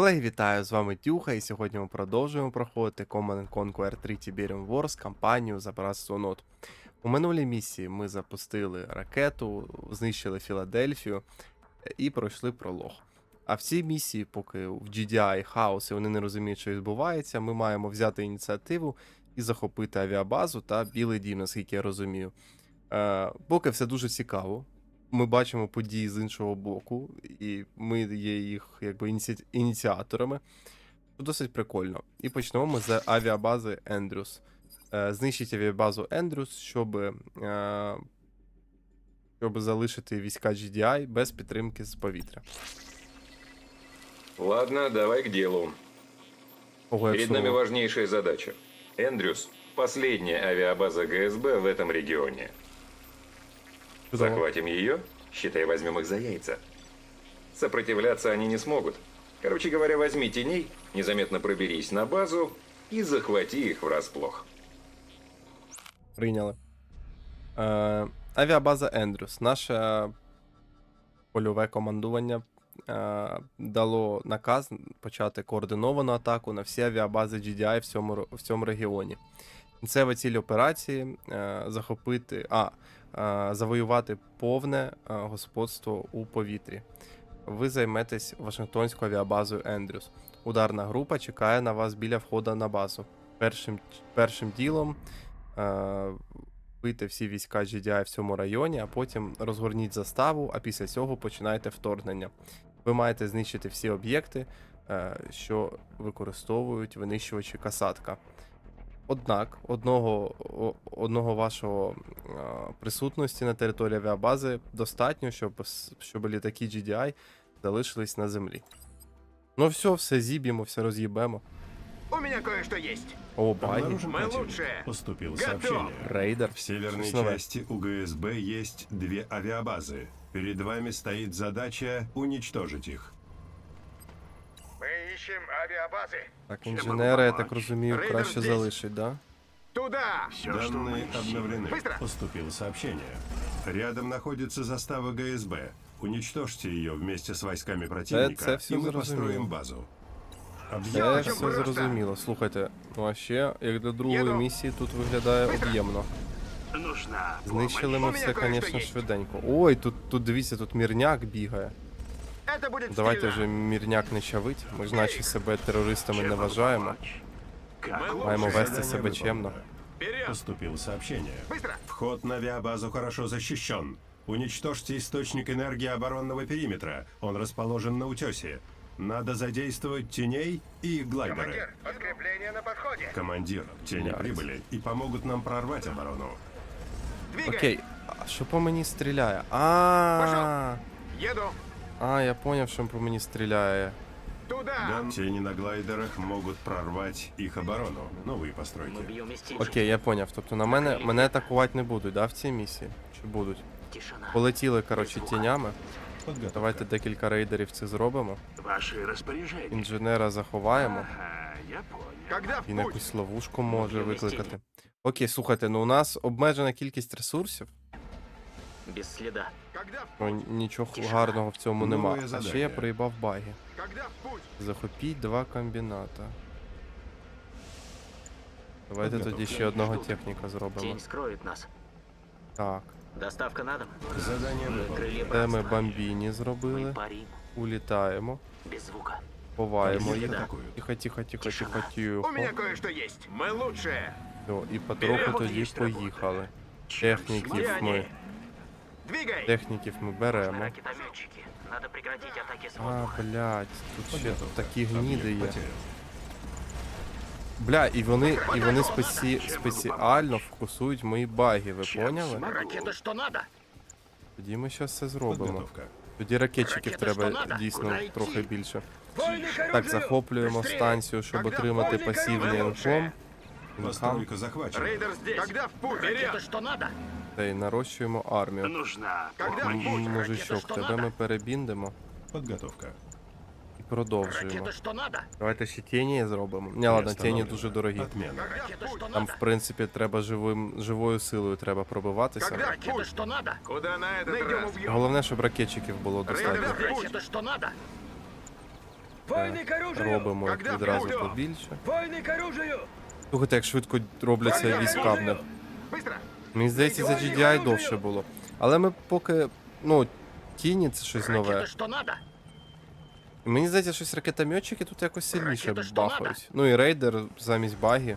Колеги, вітаю! З вами Тюха, і сьогодні ми продовжуємо проходити Command Conquer 3 Tiberium Wars кампанію за нот. У минулій місії ми запустили ракету, знищили Філадельфію е, і пройшли пролог. А в цій місії, поки в GDI хаос і вони не розуміють, що відбувається, ми маємо взяти ініціативу і захопити авіабазу та Білий Дім, наскільки я розумію. Е, поки все дуже цікаво. Ми бачимо події з іншого боку, і ми є їх якби ініці... ініціаторами. Досить прикольно. І почнемо ми з авіабази Ендрюс. Знищить авіабазу Ендрюс, щоб, е, щоб залишити війська GDI без підтримки з повітря. Ладно, давай к делу. Ого, Перед нами важнейшая задача. Эндрюс – последняя авиабаза ГСБ в этом регионе. Захватим ее, считай, возьмем их за яйца. Сопротивляться они не смогут. Короче говоря, возьми теней, незаметно проберись на базу и захвати их врасплох. Прийняли. Е, авіабаза Ендрюс. Наше польове командування е, дало наказ почати координовану атаку на всі авіабази GDI в цьому, в цьому регіоні. Кінцева ціль операції е, захопити, а, е, завоювати повне е, господство у повітрі. Ви займетесь Вашингтонською авіабазою Ендрюс. Ударна група чекає на вас біля входу на базу. Першим, першим ділом е, бити всі війська GDI в цьому районі, а потім розгорніть заставу, а після цього починайте вторгнення. Ви маєте знищити всі об'єкти, що використовують винищувачі касатка. Однак, одного, одного вашого присутності на території авіабази достатньо, щоб, щоб літаки GDI залишились на землі. Ну все, все зіб'ємо, все роз'їбемо. У меня кое-что есть. О. Обнаружен Мы лучше. Поступило Готов. сообщение. Рейдер. В северной Щось части у ГСБ есть две авиабазы. Перед вами стоит задача уничтожить их Мы ищем авиабазы. Так, Чем інженери, я могу так помочь? розумію, Рейдер краще здесь. залишить, да? Туда. Данные обновлены. Быстро. Поступило сообщение. Рядом находится застава ГСБ. Уничтожьте ее вместе с войсками противника, это всё и мы зрозумело. построим базу. Це Объект все просто. зрозуміло. Слухайте, ну а ще, як для другої Їду. місії, тут виглядає об'ємно. Нужна. Знищили ми У все, мене кое-що звісно, є. швиденько. Ой, тут, тут дивіться, тут мірняк бігає. Это будет Давайте стильно. вже мірняк не чавить. Ми ж наче себе терористами не вважаємо. Мы Маємо лучше. вести Задание себе выполнено. чемно. Вперед. Поступило сообщение. Быстро. Вход на авиабазу хорошо защищен. Уничтожьте источник энергии оборонного периметра. Он расположен на утесе. Надо задействовать теней и их глайдеры. Командир, подкрепление на подходе. Командир, тени Блядь. прибыли и помогут нам прорвать оборону. Двигай. Окей, а що по мені стріляє? А, Еду. а, я поняв, що по мені стріляє. Туда. Тени на глайдерах могут прорвать их оборону. Новые постройки. Окей, я поняв. Тобто на мене мене атакувати не будуть, да, в цій місії? Чи будуть? Полетіли, коротше, тінями. Подготовка. Давайте декілька рейдерів цих зробимо. Ваши распоряжения. Інженера заховаємо. Ага, я понял. Він якусь ловушку може викликати. Окей, слухайте, ну у нас обмежена кількість ресурсів. Без следа. Когда в Ну, путь? нічого Тишина. гарного в цьому Нове нема. А ще задання. я проїбав баги. Когда в путь? Захопіть два комбіната. Давайте тоді Підготовка. ще одного техніка зробимо. Тень скроет нас. Так, Доставка на дом. Задание Мы выполнено. крылья де ми братства. бомбіні Мы зробили. парим. Улітаємо, Без звука. ховаємо Их їх. атакуют. Тихо, тихо, тихо, тихо, Тишина. тихо. У меня кое-что есть. Мы лучше. Все, і потроху тоді поїхали. Техніків ми. Двигай. Техніків ми Нужны беремо. ракетометчики. Надо прекратить атаки с А, воздуха. блядь, тут ще Подготовка. такі гніди Объект є. потерян. Бля, і вони, і вони спеці... спеціально фокусують мої баги, ви поняли? Ракеты что надо? Тоді ми зараз це зробимо. Подготовка. Тоді ракетчиків Ракети що треба надо? дійсно Куди йти? трохи більше. Вольник Так, захоплюємо станцію, щоб отримати пасивний інком. Інкам. Постройка захвачена. Рейдер здесь. Когда в путь? Ракеты что надо? Та й нарощуємо армію. Нужна. Когда в М, путь? Мужичок, Ракети що тебе надо? ми перебіндимо Подготовка. і продовжуємо. Ракеты что надо? Давайте ще тіні зробимо. Не, ладно, тіні Приостановлено. дуже дорогі. Отмена. Ракеты что Там, надо? в принципі, треба живим, живою силою треба пробиватися. Когда? Ракеты что надо? Куда на этот раз? Головне, щоб ракетчиків було достатньо. Рейдер. Ракеты что надо? Войны к оружию! робимо їх Когда відразу вперед! побільше. Войны к оружию! Слухайте, як швидко робляться війська в них. Быстро! Мені здається, за GDI довше було. Але ми поки. Ну, тіні це щось нове. Мені здається, щось ракетометчики тут якось сильніше бахають. Ну і рейдер замість баги.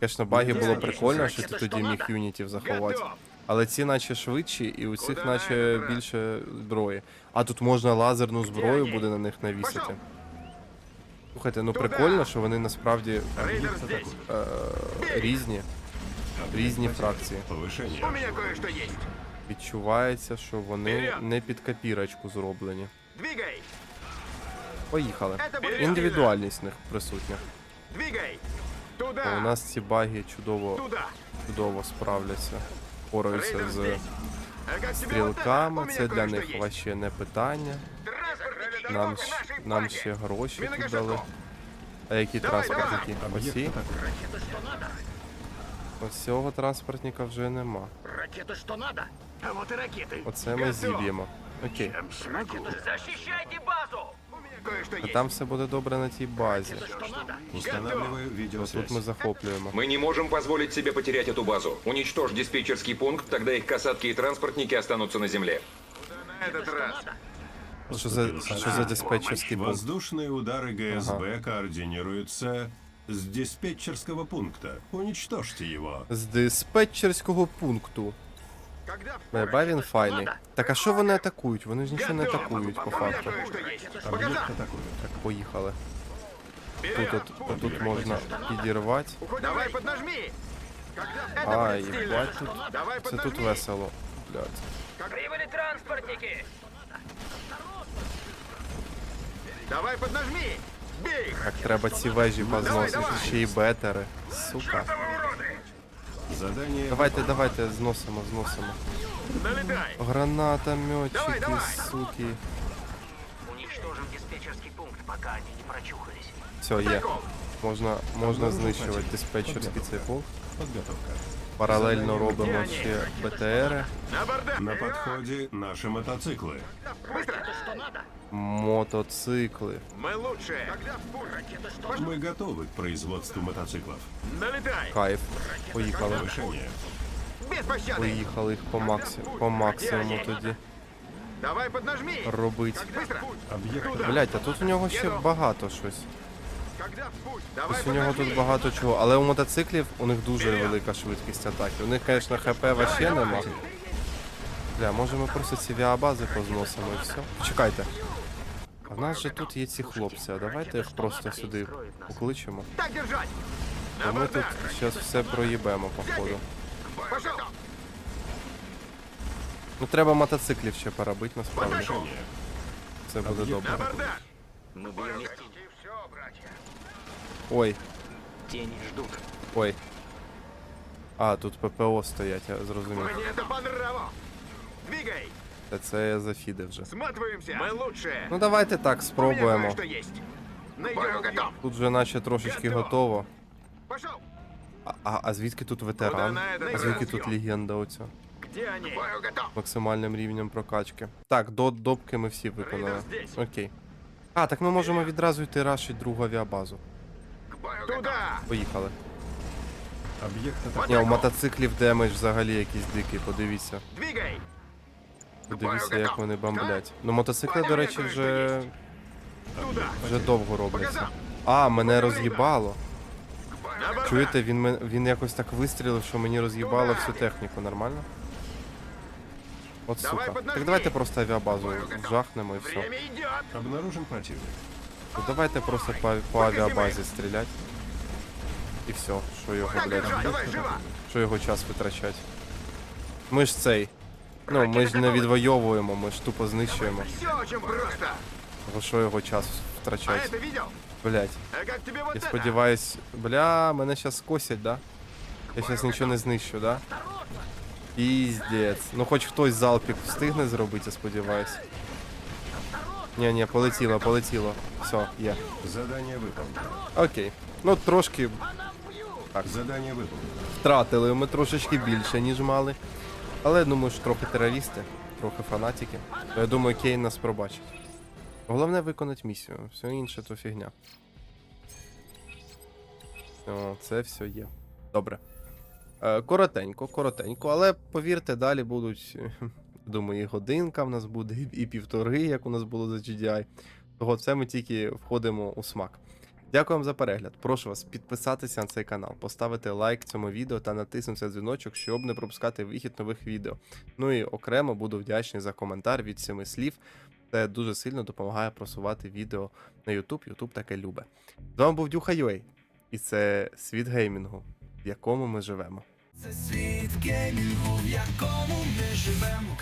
Звісно, баги було прикольно, що ти тоді міг юнітів заховати. Але ці наче швидші, і у цих наче більше зброї. А тут можна лазерну зброю буде на них навісити. Слухайте, ну прикольно, що вони насправді е, різні Різні фракції. Повышение. У меня кое-что есть! Відчувається, що вони Вперед! не під копірочку зроблені. Двигай! Поїхали. Это будет Індивідуальність в них присутня. Двигай! А Туда! у нас ці баги чудово, Туда! чудово справляться. Пораються Рейдер з здесь! А как тебе вот это? стрілками. У меня Це для кое-что них есть. вообще не питання. Транспортники! Нам, Дорога щ- нашей нам базе! ще гроші Міна тут дали. Гашаков. А які Давай, транспортники? Объект Осі? Ось цього транспортника вже нема. Ракеты что надо? А вот и ракеты! Оце ми Готов. зіб'ємо. Окей. Ракеты защищайте базу! У меня кое-что А есть! там все буде добре на тій базі. Это что надо? Устанавливаю Ось видеосвязь. тут ми захоплюємо. Мы не можем позволить себе потерять эту базу. Уничтожь диспетчерский пункт, тогда их касатки и транспортники останутся на земле. На этот раз! Що за, що за диспетчерський пункт? Воздушные удары ГСБ координируются с диспетчерского пункта. Уничтожьте его. З диспетчерського пункту. Когда Беба він файний. Так а що вони атакують? Вони ж нічого не Готов. атакують по У меня факту. кое-что есть! Объект Показал! атакует. Так, поїхали. Тут, Вперед! от, тут можна підірвати. Давай поднажми! Когда это Ай, будет стильно. їбать тут. Давай Це поднажми! тут весело. Блядь. Прибыли транспортники! Давай поднажми! Так треба ці вежі позносити. Ще й бетери. Сука. Давайте, давайте, зносимо, зносимо. Налетай! Гранатометчики, Давай, давай. суки. Уничтожим диспетчерский пункт, пока они не прочухались. Все, є. Можна, можна знищувати диспетчерський цей пункт. подготовка. Паралельно робимо ще БТРи, На бардак! На подходе наши мотоциклы. Быстро! Это что надо? мотоцикли. Мы лучшие! Когда в путь! Ракеты что надо? Мы готовы к производству мотоциклов. Налетай! Кайф. Поїхали. Повышение. Без пощады! Поїхали їх по, максі... по максимуму тоді Давай поднажми! робити. Быстро! Объект Куда? Блять, а тут у нього ще багато щось. Когда в путь! Давай Ось у нього тут багато чого. Але у мотоциклів у них дуже велика швидкість атаки. У них, звісно, ХП вообще нема. Бля, може ми просто ці віабази позносимо і все. Чекайте. А в нас же тут є ці хлопці, а давайте їх просто сюди покличемо. Так держать! А ми тут зараз все проїбемо, походу. Ну треба мотоциклів ще поробити насправді. Це буде добре. Ой, Тени ждут. ой. А, тут ППО стоять, я зрозумів. Двигай! Та Це я зафідив вже. Сматываемся! Мы лучшие! Ну давайте так, У меня спробуємо. кое-что есть! Найдем готов! Тут вже наче трошечки Готово. готово. Пошел! А, а, а звідки тут ветеран? Куда на этот А звідки раз? тут легенда оця? Где они? Бою готов! Максимальним рівнем прокачки. Так, до допки ми всі виконали. Рейдер здесь. Окей. А, так ми можемо відразу йти рашить другу авіабазу. Туда! Поїхали. Объект атакует. Ні, у мотоциклів демедж взагалі якийсь дикий, подивіться. Двигай! Подивіться, як вони бомблять. Ну мотоцикли, до речі, вже, вже довго робляться. А, мене роз'їбало. Чуєте, він, мен- він якось так вистрілив, що мені роз'їбало всю техніку, нормально? От сука. Так давайте просто авіабазу жахнемо і все. Обнаружен противник. Ну, давайте просто по, по авіабазі стріляти. І все, що його, блядь, що його час витрачати. Ми ж цей. Ну, ми ж не відвоюємо, ми ж тупо знищуємо. Все очень просто! Бо що його час А втрачати? это видел? Блять. А как тебе вот Я это? сподіваюсь. Бля, мене щас скосять, да? Я щас нічого не знищу, да? Піздець. Ну хоч хтось залпік встигне зробити, я сподіваюсь. Ні, ні, полетіло, полетіло. Все, є. Задание выполнено. Окей. Ну трошки Задание выполнено. втратили ми трошечки більше, ніж мали. Але ми ж трохи терористи, трохи фанатики. Я думаю, Кейн нас пробачить. Головне виконати місію, все інше то фігня. О, це все є. Добре. Е, коротенько, коротенько, але повірте, далі будуть. е, Думаю, і годинка в нас буде, і півтори, як у нас було за GDI. Того це ми тільки входимо у смак. Дякую вам за перегляд. Прошу вас підписатися на цей канал, поставити лайк цьому відео та натиснути дзвіночок, щоб не пропускати вихід нових відео. Ну і окремо буду вдячний за коментар від семи слів. Це дуже сильно допомагає просувати відео на YouTube. YouTube таке любе. З вами був Дюха Юей, і це світ геймінгу, в якому ми живемо. Це світ геймінгу, в якому ми живемо.